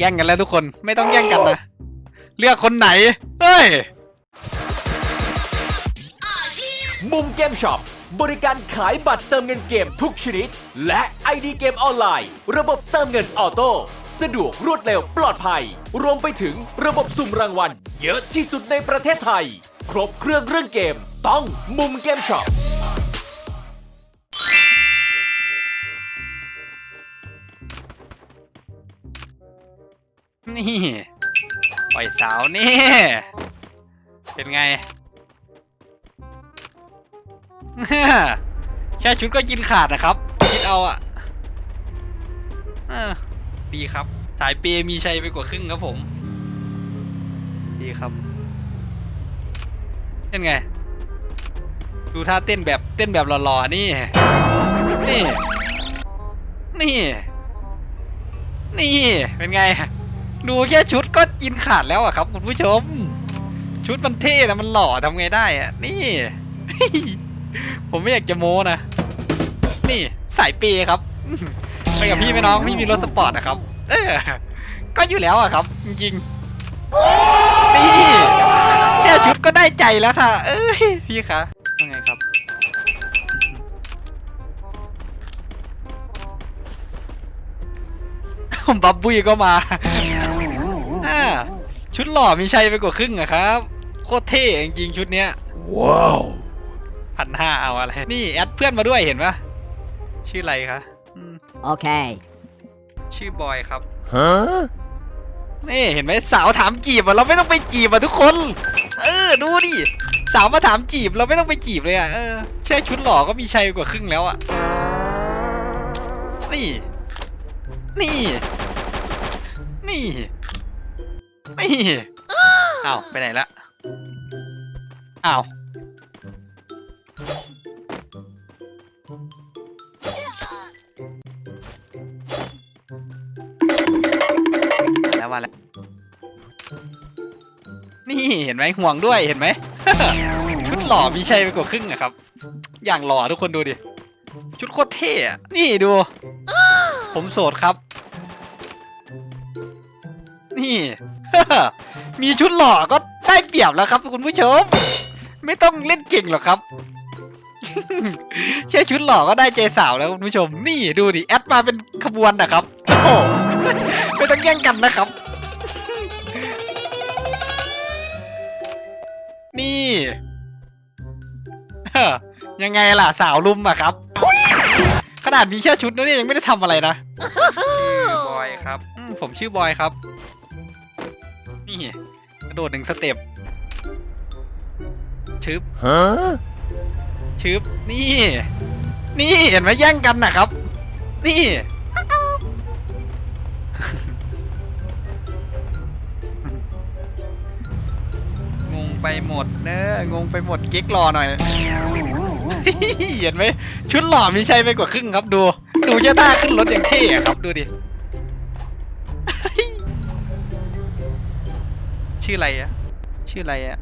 แย่งกันแล้วทุกคนไม่ต้องแย่งกันนะ เลือกคนไหน เฮ้ย มุมเกมช็อปบริการขายบัตรเติมเงินเกมทุกชนิด และ ID เกมออนไลน์ ระบบเติมเงินออโต้สะดวกรวดเร็วปลอดภัย รวมไปถึงระบบสุ่มรางวัล เยอะที่สุดในประเทศไทย ครบเครื่องเรื่องเกม ต้องมุมเกมช็อป นี่ปล่อยสาวนี่ เป็นไง แค่ชุดก็กินขาดนะครับ คิดเอาอะดีครับ สายเปย์มีชัยไปกว่าครึ่งครับผม ดีครับเป็นไง ดูท่าเต้นแบบเต้นแบบหล่อๆนี่ นี่ นี่ นี่ เป็นไง ดูแค่ชุดก็กินขาดแล้วอะครับ คุณผู้ชม ชุดมันเท่นะมันหล่อทำไงได้อะนี่ ผมไม่อยากจะโม้นะ นี่สายเปย์ครับไปกับพี่ไหมน้องพี่มีรถสปอร์ตนะครับ เออ ก็อยู่แล้วอะครับ จริงๆนี่แค่ชุดก็ได้ใจแล้วค่ะ เอ้ยพี่คะ บับบุยก็มาอ่าชุดหล่อมีชัยไปกว่าครึ่งอะครับ โคตรเท่จริงๆชุดเนี้ย ว้าวพันห้าเอาอะไร นี่แอดเพื่อนมาด้วยเห็นปะชื่ออะไรคะอืม Okay. ชื่อบอยครับฮะนี่เห็นไหมสาวถามจีบอะเราไม่ต้องไปจีบอะทุกคน เออดูดิสาวมาถามจีบเราไม่ต้องไปจีบเลยอะเออแค่ชุดหล่อก็มีชัยกว่าครึ่งแล้วอะนี่ นี่ นี่ นี่อ้าวไปไหนละอ้าวมาแล้วมาแล้วนี่เห็นไหมห่วงด้วยเห็นไหมชุดหล่อมีชัยไปกว่าครึ่งอะครับ อย่างหล่อทุกคนดูดิ ชุดโคตรเท่อะนี่ดู ผมโสดครับ นี่ มีชุดหล่อก็ได้เปรียบแล้วครับคุณผู้ชม ไม่ต้องเล่นเก่งหรอกครับ แค่ชุดหล่อก็ได้ใจสาวแล้วคุณผู้ชม นี่ดูดิแอดมาเป็นขบวนนะครับโอ้โหไม่ต้องแย่งกันนะครับ นี่ยังไงล่ะสาวลุมอะครับ ขนาดมีแค่ชุดนะเนี่ยยังไม่ได้ทำอะไรนะชื่อบอยครับอืมผมชื่อบอยครับ นี่กระโดดหนึ่งสเต็ปชึบฮะชึบ นี่ นี่เห็นไหมแย่งกันนะครับ นี่ งงไปหมดเนอะงงไปหมดเก๊กรอหน่อย เห็นไหมชุดหล่อมีชัยไปกว่าครึ่งครับดู ดูเจ้าท่าขึ้นรถอย่างเท่อะครับดูดิ ชื่ออะไรอะชื่ออะไรอะ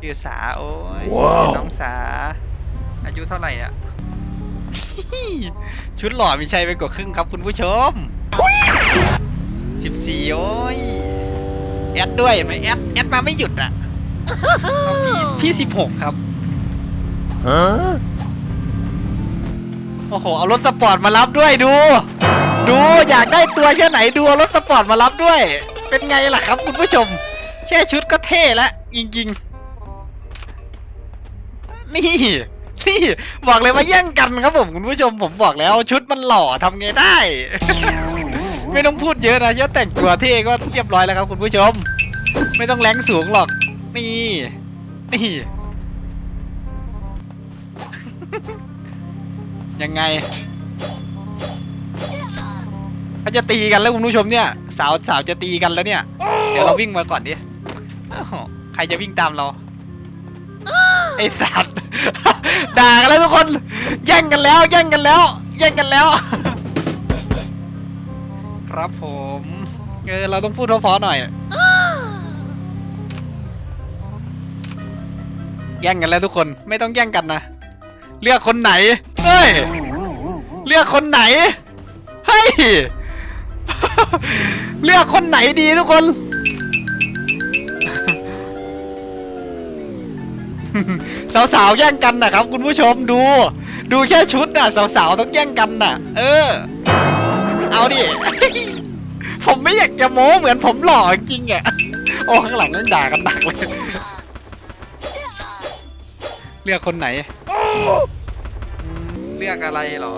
ชื่อสาโอ้ยน้องสา อายุเท่าไหร่อะชุดหล่อมีชัยไปกว่าครึ่งครับคุณผู้ชมสิบสี่โอ้ย แอดด้วยเห็นไหมแอดแอดมาไม่หยุดอะเอาพี่พี่สิบหกครับฮะโอ้โห เอารถสปอร์ตมารับด้วยดู ดูอยากได้ตัวแค่ไหนดูเอารถสปอร์ตมารับด้วย เป็นไงล่ะครับคุณผู้ชม แค่ชุดก็เท่แล้วจริงๆ นี่ นี่ บอกเลยว่าแย่งกันครับผมคุณผู้ชมผมบอกแล้วชุดมันหล่อทำไงได้ ไม่ต้องพูดเยอะนะแค่แต่งตัวเท่ก็เรียบร้อยแล้วครับคุณผู้ชม ไม่ต้องแรงสูงหรอก นี่ นี่ ยังไงเขาจะตีกันแล้วคุณผู้ชมเนี่ย สาวสาวจะตีกันแล้วเนี่ย เดี๋ยวเราวิ่งมาก่อนดิใครจะวิ่งตามเรา ไอสัตว์ ด่ากันแล้วทุกคน แย่งกันแล้ว แย่งกันแล้ว แย่งกันแล้ว ครับผมเออเราต้องพูดเพราะๆหน่อย แย่งกันแล้วทุกคนไม่ต้องแย่งกันนะ เลือกคนไหนเฮ้ย เลือกคนไหน เฮ้ย เลือกคนไหนดีทุกคน สาวๆแย่งกันนะครับ คุณผู้ชมดู ดูแค่ชุดน่ะ สาวๆต้องแย่งกันน่ะ เออ เอาดิ ผมไม่อยากจะโม้เหมือนผมหล่อจริงๆอะโอ้ข้างหลังนั่นด่ากันหนักเลย เลือกคนไหน เลือกอะไรหรอ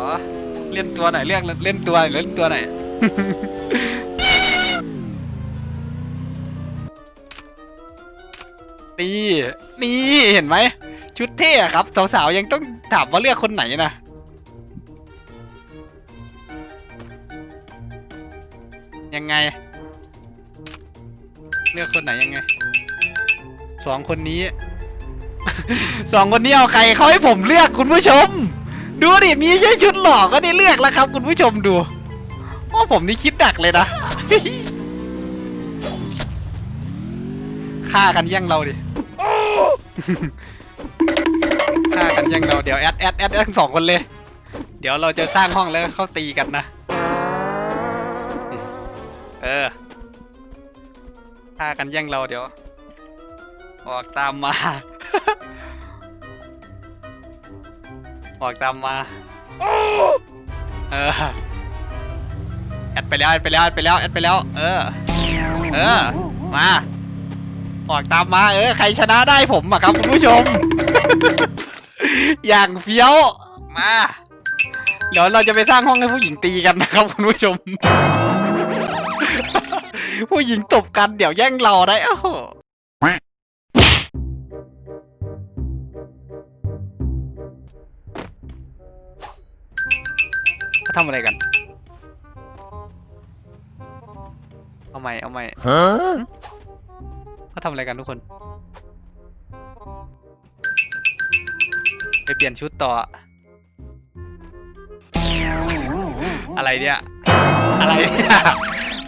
เล่นตัวไหนเลือกเล่นตัวไหนเล่นตัวไหนนี่นี่เห็นไหม ชุดเท่ครับสาวๆยังต้องถามว่าเลือกคนไหนนะ ยังไง เลือกคนไหนยังไง สองคนนี้ สองคนนี้เอาใครเขาให้ผมเลือกคุณผู้ชม ดูดิ มีแค่ชุดหลอกก็ได้เลือกแล้วครับ คุณผู้ชมดูโอ้ผมนี่คิดดักเลยนะฆ่ากันแย่งเราดิฆ่ากันแย่งเราเดี๋ยวแอดแอดแอดทั้งสองคนเลย เดี๋ยวเราจะสร้างห้องแล้วเข้าตีกันนะ เออฆ่ากันแย่งเราเดี๋ยว ออกตามมา ออกตามมา เออ แอดไปแล้วแอดไปแล้วแอดไปแล้วแอดไปแล้ว เออ เออ มา ออกตามมา เออ ใครชนะได้ผมอะครับคุณผู้ชม อย่างเฟี้ยว มา เดี๋ยวเราจะไปสร้างห้องให้ผู้หญิงตีกันนะครับคุณผู้ชม ผู้หญิงตบกันเดี๋ยวแย่งเราได้โอ้โหเขาทำอะไรกัน เอาใหม่เอาใหม่ Huh? เขาทำอะไรกันทุกคน ไปเปลี่ยนชุดต่อ อะไรเนี่ย อะไรเนี่ย